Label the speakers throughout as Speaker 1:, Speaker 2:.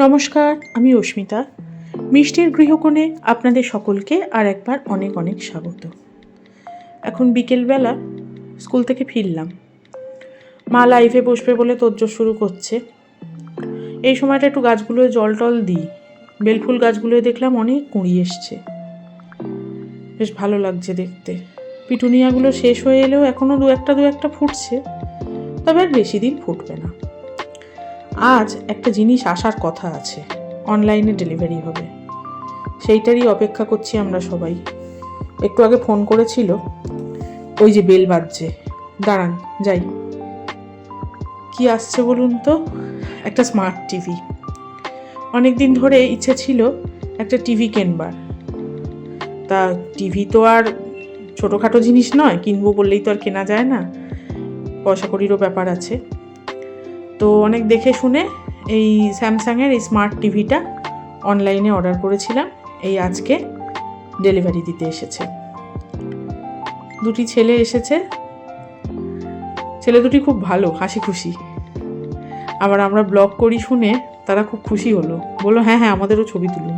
Speaker 1: নমস্কার, আমি অস্মিতা। মিষ্টির গৃহকোণে আপনাদের সকলকে আর একবার অনেক অনেক স্বাগত। এখন বিকেলবেলা স্কুল থেকে ফিরলাম। মা লাইভে বসবে বলে তোজ্জোর শুরু করছে। এই সময়টা একটু গাছগুলোয় জল টল দিই। বেলফুল গাছগুলোয় দেখলাম অনেক কুঁড়ি এসছে। বেশ ভালো লাগছে দেখতে। পিটুনিয়াগুলো শেষ হয়ে এলেও এখনও দু একটা দু একটা ফুটছে। তবে আর বেশি দিন ফুটবে না। আজ একটা জিনিস আসার কথা আছে। অনলাইনে ডেলিভারি হবে। সেইটারই অপেক্ষা করছি আমরা সবাই। একটু আগে ফোন করেছিল। ওই যে বেল বাজছে। দাঁড়ান, যাই। কি আসছে বলুন তো? একটা স্মার্ট টিভি অনেক দিন ধরে ইচ্ছে ছিল একটা টিভি কেনবার। তা টিভি তো আর ছোটোখাটো জিনিস নয়, কিনবো বললেই তো আর কেনা যায় না। পয়সা করিরও ব্যাপার আছে। তো অনেক দেখে শুনে এই স্যামসাংয়ের এই স্মার্ট টিভিটা অনলাইনে অর্ডার করেছিলাম। এই আজকে ডেলিভারি দিতে এসেছে। দুটি ছেলে এসেছে। ছেলে দুটি খুব ভালো হাসি খুশি আবার আমরা ব্লগ করি শুনে তারা খুব খুশি হলো। বলল হ্যাঁ হ্যাঁ আমাদেরও ছবি তুলুন।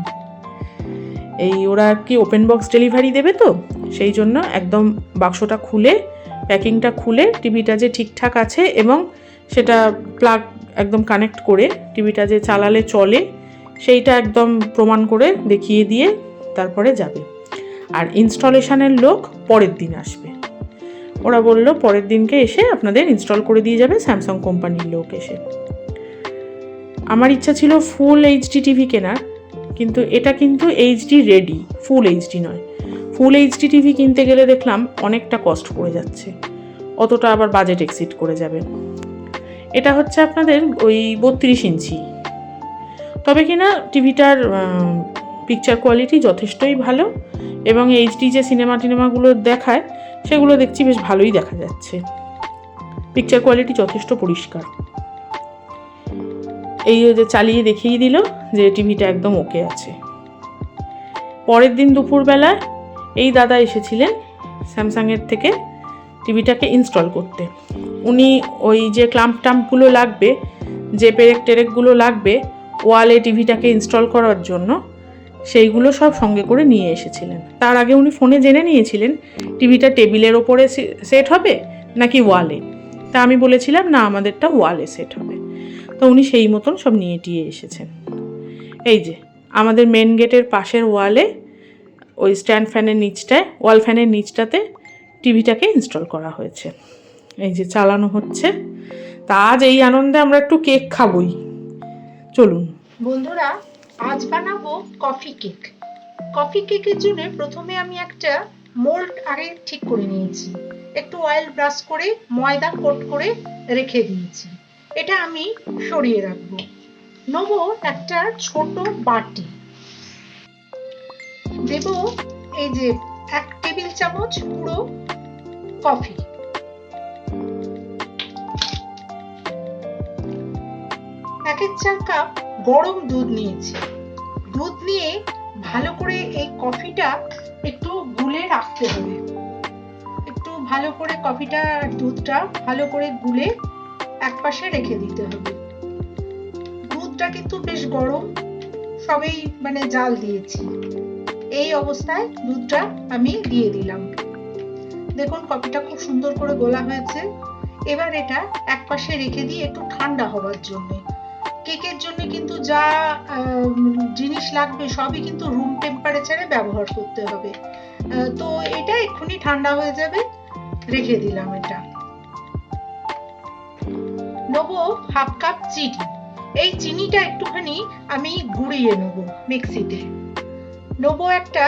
Speaker 1: এই ওরা কি ওপেন বক্স ডেলিভারি দেবে তো? সেই জন্য একদম বাক্সটা খুলে প্যাকিংটা খুলে টিভিটা যে ঠিকঠাক আছে এবং সেটা প্লাগ একদম কানেক্ট করে টিভিটা যে চালালে চলে, সেইটা একদম প্রমাণ করে দেখিয়ে দিয়ে তারপরে যাবে। আর ইনস্টলেশনের লোক পরের দিন আসবে। ওরা বলল, পরের দিনকে এসে আপনাদের ইনস্টল করে দিয়ে যাবে স্যামসাং কোম্পানির লোক এসে। আমার ইচ্ছা ছিল ফুল এইচডি টিভি কেনার, কিন্তু এটা কিন্তু এইচডি রেডি ফুল এইচডি নয়। ফুল এইচডি টিভি কিনতে গেলে দেখলাম অনেকটা কস্ট পড়ে যাচ্ছে। অতটা আবার বাজেট এক্সিট করে যাবে। এটা হচ্ছে আপনাদের ওই বত্রিশ ইঞ্চি। তবে কিনা টিভিটার পিকচার কোয়ালিটি যথেষ্টই ভালো এবং এইচডি যে সিনেমা টিনেমাগুলো দেখায়, সেগুলো দেখছি বেশ ভালোই দেখা যাচ্ছে। পিকচার কোয়ালিটি যথেষ্ট পরিষ্কার। এই যে চালিয়ে দেখিয়ে দিল যে টিভিটা একদম ওকে আছে। পরের দিন দুপুরবেলা এই দাদা এসেছিলেন স্যামসাংয়ের থেকে টিভিটাকে ইনস্টল করতে। উনি ওই যে ক্লাম্প টাম্পগুলো লাগবে, যে পেরেক টেরেকগুলো লাগবে ওয়ালে টিভিটাকে ইনস্টল করার জন্য, সেইগুলো সব সঙ্গে করে নিয়ে এসেছিলেন। তার আগে উনি ফোনে জেনে নিয়েছিলেন টিভিটা টেবিলের ওপরে সেট হবে নাকি ওয়ালে তা আমি বলেছিলাম, না, আমাদেরটা ওয়ালে সেট হবে। তো উনি সেই মতন সব নিয়ে টিয়ে এসেছেন। এই যে, আমাদের মেন গেটের পাশের ওয়ালে ওই স্ট্যান্ড ফ্যানের নিচটায় ওয়াল ফ্যানের নিচটাতে টিভিটাকে ইনস্টল করা হয়েছে। এই যে চালানো হচ্ছে। তা আজ এই আনন্দে আমরা একটু কেক খাবই। চলুন।
Speaker 2: বন্ধুরা, আজ বানাবো কফি কেক কফি কেকের জন্য প্রথমে আমি একটা মোল্ড আগে ঠিক করে নিয়েছি। একটু অয়েল ব্রাশ করে, ময়দা কোট করে রেখে দিয়েছি। এটা আমি সরিয়ে রাখব। নেব একটা ছোট বাটি। দেব এই যে এক টেবিল চামচ পুরো কফি একের চার কাপ গরম দুধ নিয়েছি। দুধ নিয়ে ভালো করে এই কফিটা একটু গুলে রাখতে হবে। একটু ভালো করে কফিটা দুধটা ভালো করে গুলে এক পাশে রেখে দিতে হবে। দুধটা কিন্তু বেশ গরম, সবেই মানে জাল দিয়েছি। এই অবস্থায় দুধটা আমি দিয়ে দিলাম। দেখুন কফিটা খুব সুন্দর করে গোলা হয়েছে। এবার এটা এক পাশে রেখে দিয়ে একটু ঠান্ডা হওয়ার জন্য। কেকের জন্য কিন্তু যা জিনিস লাগবে সবই কিন্তু রুম টেম্পারেচারে ব্যবহার করতে হবে। তো এটা এক্ষুনি ঠান্ডা হয়ে যাবে, রেখে দিলাম এটা। নেব হাফ কাপ চিনি। এই চিনিটা একটুখানি আমি গুঁড়িয়ে নেব মিক্সিতে। নেব একটা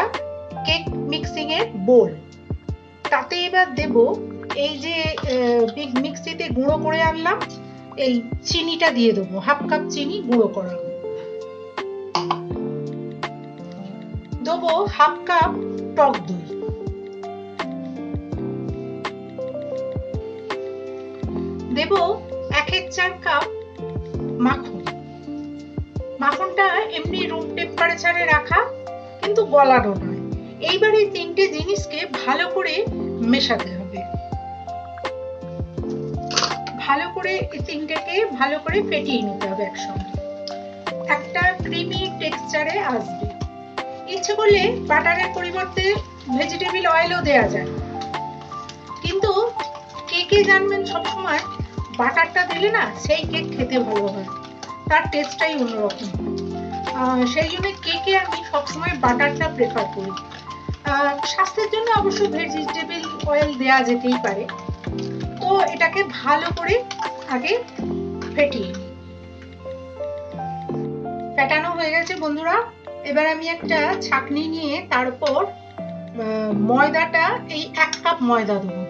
Speaker 2: কেক মিক্সিং এর বোল তাতে এবার দেব এই যে মিক্সিতে গুঁড়ো করে আনলাম এই চিনিটা দিয়ে দেবো, হাফ কাপ চিনি গুঁড়ো করা। দেবো হাফ কাপ টক দই। দেব একের চার কাপ মাখন। মাখনটা এমনি রুম টেম্পারেচারে রাখা, কিন্তু গলানো নয়। এইবার এই তিনটে জিনিসকে ভালো করে মেশাতে হবে। ভালো করে তিনটেকে ভালো করে ফেটিয়ে নিতে হবে একসঙ্গে। একটা ক্রিমি টেক্সচারে আসবে। ইচ্ছে করলে বাটারের পরিবর্তে ভেজিটেবিল অয়েলও দেওয়া যায়। কিন্তু কেকে জানবেন সবসময় বাটারটা দিলে না সেই কেক খেতে ভালো হয়। তার টেস্টটাই অন্যরকম। সেই জন্য কেকে আমি সবসময় বাটারটা প্রেফার করি। স্বাস্থ্যের জন্য অবশ্য ভেজিটেবিল অয়েল দেওয়া যেতেই পারে। এটাকে ভালো করে আগে ফেটিয়ে নিই। ফেটানো হয়ে গেছে বন্ধুরা। এবার আমি একটা ছাঁকনি নিয়ে তার উপর ময়দাটা, এই এক কাপ ময়দা দেবো।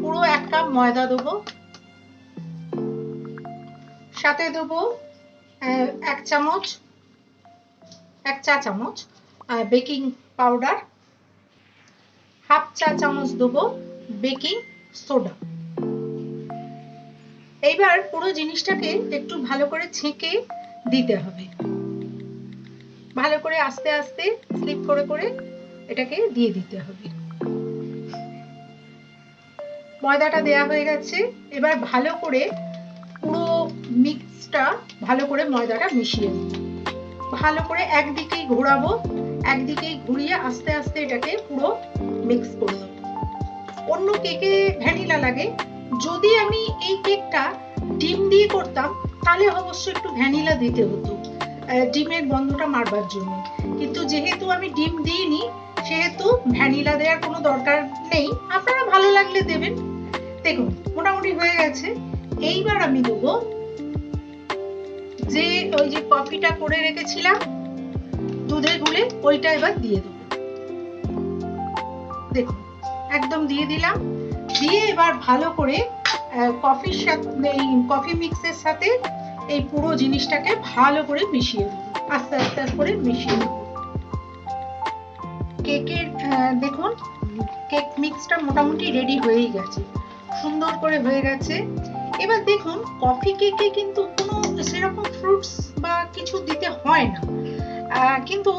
Speaker 2: পুরো এক কাপ ময়দা দেবো। সাথে দেবো এক চামচ, এক চা চামচ বেকিং পাউডার। হাফ চা চামচ দেবো বেকিং সোডা। এইবার পুরো জিনিসটাকে একটু ভালো করে ছেঁকে দিতে হবে। ভালো করে আস্তে আস্তে স্লিপ করে করে এটাকে দিয়ে দিতে হবে। ময়দাটা দেয়া হয়ে গেছে। এবার ভালো করে পুরো মিক্সটা ভালো করে ময়দাটা মিশিয়ে দেবো ভালো করে একদিকেই ঘোরাবো, একদিকেই ঘুরিয়ে আস্তে আস্তে এটাকে পুরো মিক্স করে দেবো অন্য কেকে ভ্যানিলা লাগে যদি আমি এই কেকটা ডিম দিয়ে করতাম, তাহলে অবশ্য একটু ভ্যানিলা দিতে হতো। ডিমের গন্ধটা মারবার জন্য। কিন্তু যেহেতু আমি ডিম দিইনি, সেহেতু ভ্যানিলা দেওয়ার কোনো দরকার নেই। আপনারা ভালো লাগলে দেবেন। দেখুন, মোটামুটি হয়ে গেছে। এইবার আমি দেবো যে ওই যে কফিটা করে রেখেছিলাম, দুধে গুলে ওইটা এবার দিয়ে দেবো। দেখুন, একদম দিয়ে দিলাম। দিয়ে এবার ভালো করে কফির সাথে, এই কফি মিক্সের সাথে এই পুরো জিনিসটাকে ভালো করে মিশিয়ে দেবো আস্তে আস্তে করে মিশিয়ে দেবো কেকের দেখুন, কেক মিক্সটা মোটামুটি রেডি হয়েই গেছে। সুন্দর করে হয়ে গেছে। এবার দেখুন কফি কেকে কিন্তু কোনো সেরকম ফ্রুটস বা কিছু দিতে হয় না। কিন্তু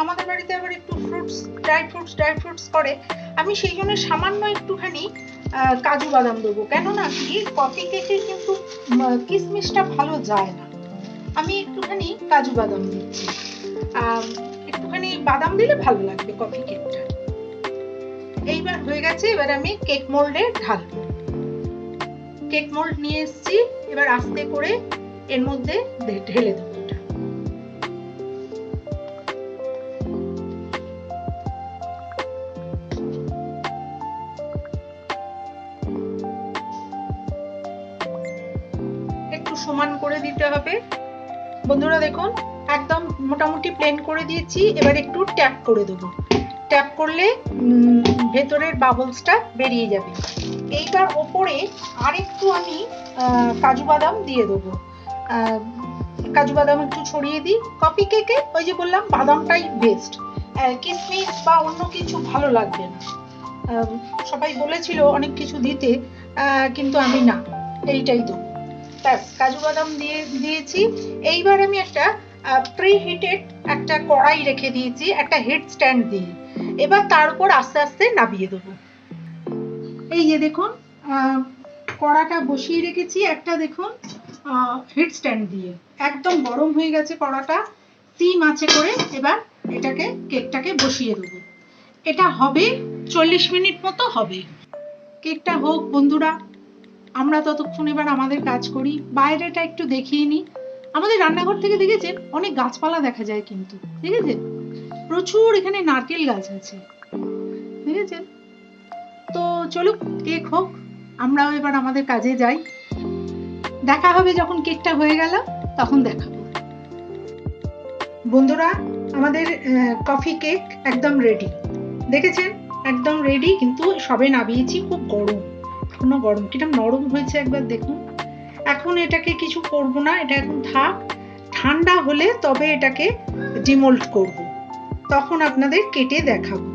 Speaker 2: আমাদের বাড়িতে আবার একটু fruits dry fruits dry fruits করে। আমি সেই জন্য সামান্য একটুখানি কাজু বাদাম দেবো। কেননা কি? কফি কেকে কিন্তু কিশমিশটা ভালো যায় না। আমি একটুখানি কাজু বাদাম দিচ্ছি। একটুখানি বাদাম দিলে ভালো লাগবে কফি কেকটা এইবার হয়ে গেছে, এবার আমি কেক মোল্ডে ঢালবো কেক মোল্ড নিয়ে এসেছি, এবার আস্তে করে এর মধ্যে ঢেলে দেবো। সমান করে দিতে হবে। বন্ধুরা দেখুন, একদম মোটামুটি প্লেন করে দিয়েছি। এবার একটু ট্যাপ করে দেবো। ট্যাপ করলে ভেতরের বাবলসটা বেরিয়ে যাবে। এইবার ওপরে আরেকটু আমি কাজু বাদাম দিয়ে দেবো। কাজু বাদাম একটু ছড়িয়ে দিই। কফি কেকে ওই যে বললাম, বাদামটাই বেস্ট কিসমিস বা অন্য কিছু ভালো লাগবে না। সবাই বলেছিল অনেক কিছু দিতে কিন্তু আমি না। এইটাই দেবো কাজু বাদাম দিয়ে দিয়েছি। এইবার আমি একটা প্রি হিটেড একটা কড়াই রেখে দিয়েছি, একটা হিট স্ট্যান্ড দিয়ে। এবার তার উপর আস্তে আস্তে নামিয়ে দেবো। এই যে দেখুন কড়াটা বসিয়ে রেখেছি একটা দেখুন হিট স্ট্যান্ড দিয়ে। একদম গরম হয়ে গেছে কড়াটা। সিম আছে করে এবার এটাকে, কেকটাকে বসিয়ে দেবো। এটা হবে চল্লিশ মিনিট মতো হবে। কেকটা হোক, বন্ধুরা। আমরা ততক্ষণ এবার আমাদের কাজ করি। বাইরেটা একটু দেখিয়ে নিই। আমাদের রান্নাঘর থেকে দেখেছেন অনেক গাছপালা দেখা যায় কিন্তু, দেখেছেন? প্রচুর এখানে নারকেল গাছ আছে, দেখেছেন? তো চলুক, কেক হোক, আমরাও এবার আমাদের কাজে যাই। দেখা হবে যখন কেকটা হয়ে গেল, তখন দেখাবো। বন্ধুরা, আমাদের কফি কেক একদম রেডি দেখেছেন? একদম রেডি কিন্তু সবে নামিয়েছি, খুব গরম। এখনও গরম। কিরম নরম হয়েছে একবার দেখুন। এখন এটাকে কিছু করব না, এটা এখন থাক। ঠান্ডা হলে তবে এটাকে ডিমোল্ড করব। তখন আপনাদের কেটে দেখাবো।